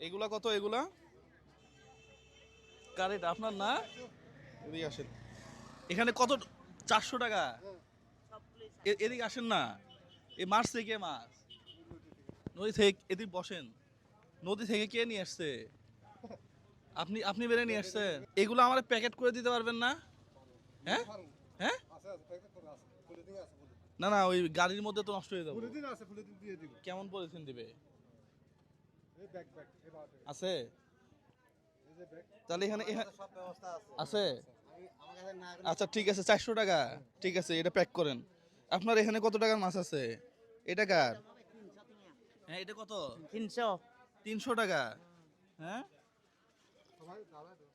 এগুলা কত এগুলা? কারেট আপনার না? এদিকে আসেন। এখানে কত? চারশো টাকা। এ- এদিকে আসেন না। এই মাছ থেকে মাছ নদী থেকে এদিকে বসেন। নদী থেকে কে নিয়ে আসছে? আপনি আপনি বেড়ে নিয়ে আসছেন। এগুলো আমার প্যাকেট করে দিতে পারবেন না? হ্যাঁ? হ্যাঁ? আছে আছে প্যাকেট করে আছে পলিথিন আছে পলিথিন না না ওই গাড়ির মধ্যে তো নষ্ট হয়ে যাবে। পলিথিন আছে পলিথিন দিয়ে দিব। কেমন পলিথিন দিবে এই ব্যাগ ব্যাগ এই বাদ আছে? এই যে ব্যাগ তাহলে এখানে আছে? আচ্ছা ঠিক আছে চারশো টাকা। ঠিক আছে এটা প্যাক করেন। আপনার এখানে কত টাকার মাছ আছে? এটা কার? হ্যাঁ এটা কত? তিনশো। তিনশো টাকা। হ্যাঁ? সবাই দাঁড়ায় দাও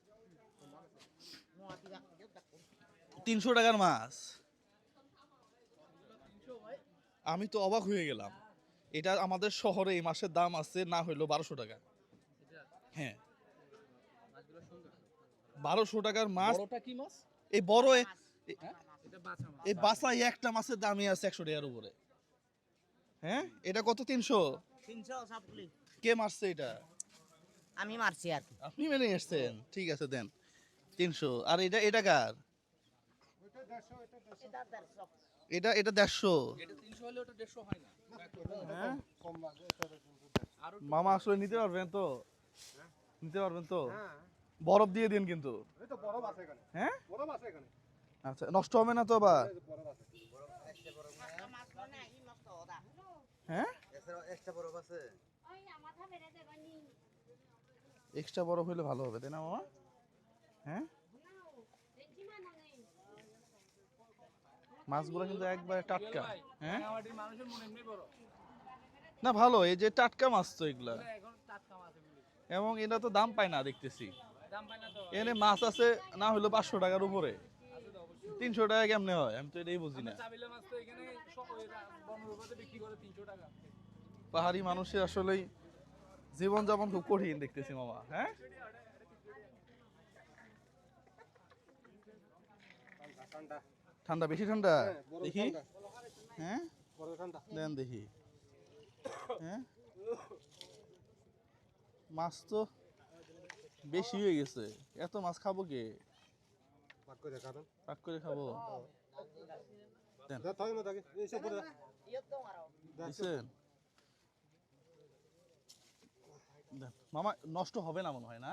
তিনশো টাকার মাছ? আমি তো অবাক হয়ে গেলাম। এটা আমাদের শহরে এই মাসের দাম আছে না হইল বারোশো টাকা। হ্যাঁ। বারোশো টাকার মাছ। কি মাছ? এই বড় মাছ। এই বাসায় একটা মাছের দামই আছে একশো টাকার উপরে। হ্যাঁ? এটা কত? তিনশো? কে মারছে এটা? আমি মারছি আর কি। আপনি মেনে এসছেন ঠিক আছে দেন। তিনশো। আর এটা এটা কার? এটা এটা দেড়শো। এটা এটা দেড়শো। এটা তিনশো হলে ওটা দেড়শো হয় না। হ্যাঁ? মামা আসলে নিতে পারবেন তো? নিতে পারবেন তো? হ্যাঁ বরফ দিয়ে দিন কিন্তু। এই তো বড় মাছ এখানে। হ্যাঁ? আচ্ছা নষ্ট হবে না তো বা হ্যাঁ? এক্সট্রা বরফ হলে ভালো হবে তাই না মামা? হ্যাঁ দেখি মানে নেই মাছগুলো কিন্তু একবারে টাটকা। হ্যাঁ? মনে না ভালো এই যে টাটকা মাছ তো এগুলা। এবং এটা তো দাম পায় না দেখতেছি। দাম পায় না তো। এখানে মাছ আছে না হলো পাঁচশো টাকার উপরে। তিনশো টাকা কেমনে হয়? আমি তো এটাই বুঝি না। পাহাড়ি মানুষের আসলেই জীবনযাপন খুব কঠিন দেখতেছি মামা হ্যাঁ? ঠান্ডা ঠান্ডা বেশি ঠান্ডা? দেখি। হ্যাঁ? দেন দেখি। হ্যাঁ? মাছ তো বেশি হয়ে গেছে। এত মাছ খাব কে? ভাগ করে খাবেন পাক করে খাব। দা তাই না দাগে এই সব বড় ইয়তো মারো দিছেন? দেন। মামা নষ্ট হবে না মনে হয় না।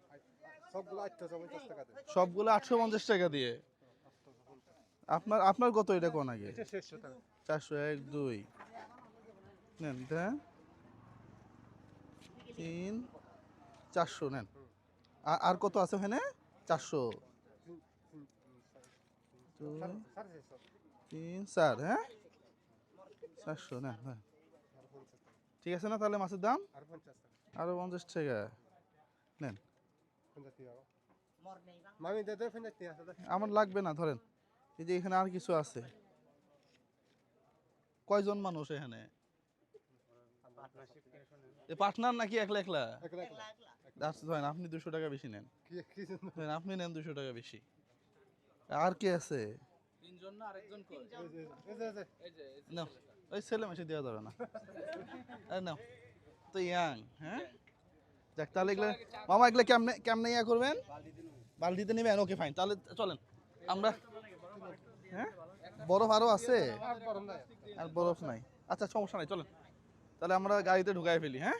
সবগুলো আটশো পঞ্চাশ টাকা দিয়ে? আপনার আপনার কত এটা কোন আগে? চারশো এক দুই। নেন দেন। তিন চারশো নেন। আর- কত আছে ওখানে? চারশো। তিন চার হ্যাঁ? চারশো নেন নেন। ঠিক আছে না তাহলে মাছের দাম? আর পঞ্চাশ টাকা। আরও পঞ্চাশ টাকা। নেন। মামি দে। আমার লাগবে না ধরেন। এই যে এখানে আর কিছু আছে। কয়জন মানুষ এখানে? এ পার্টনার নাকি একলা একলা? আচ্ছা ধরেন আপনি দুশো টাকা বেশি নেন। আপনি নেন দুশো টাকা বেশি। আর কে আছে? তিনজন না আরেকজন এই যে এই যে ওই ছেলে মেশে দেওয়া যাবে না। নাও। তো ইয়াং হ্যাঁ? যাক, তাহলে এগুলো মামা, এগুলো কেমনে কেমনে ইয়া করবেন? বালতিতে নেবেন? ওকে ফাইন তাহলে চলেন। আমরা হ্যাঁ? বরফ আরও আছে? আর বরফ নাই। আচ্ছা সমস্যা নাই, চলেন। তাহলে আমরা গাড়িতে ঢুকাই ফেলি হ্যাঁ?